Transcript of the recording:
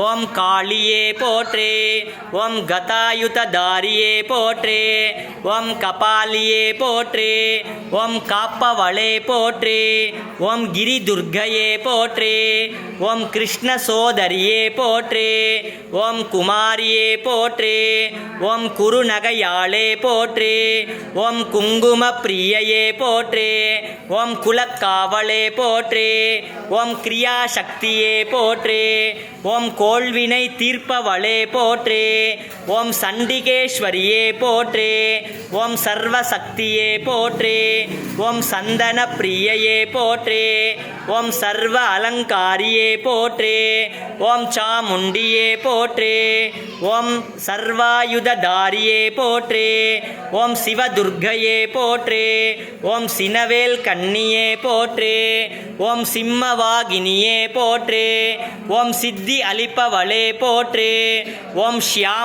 ஓம் காளியே போற்றே ஓம் கதாயுததாரியே போற்றே ஓம் கபாலியே போற்றே ஓம் காப்பவளே போற்றே ஓம் கிரி துர்க்கையே போற்றே ஓம் கிருஷ்ண சோதரியே போற்றே ஓம் குமாரியே போற்றே ஓம் குருநகையாளே போற்றே ஓம் குங்கும பிரியையே போற்றே ஓம் குலக்காவலே போற்றே ஓம் கிரியாசக்தியே போற்றே ஓம் கோள்வினை தீர்ப்பவளே போற்றே ஓம் சண்டிகேஸ்வரியே போற்றே ஓம் சர்வசக்தியே போற்றே ஓம் சந்தன பிரியையே போற்றே ஓம் சர்வ அலங்காரியே போற்றே. ஓம் சாமுண்டியே போற்றே. ஓம் சர்வாயுததாரியே போற்றே. ஓம் சிவதுர்கையே போற்றே. ஓம் சினவேல் கண்ணியே போற்றே. ஓம் சிம்மவாகினியே போற்றே. ஓம் சித்தி அளிப்பவளே போற்றே. ஓம் ஷியா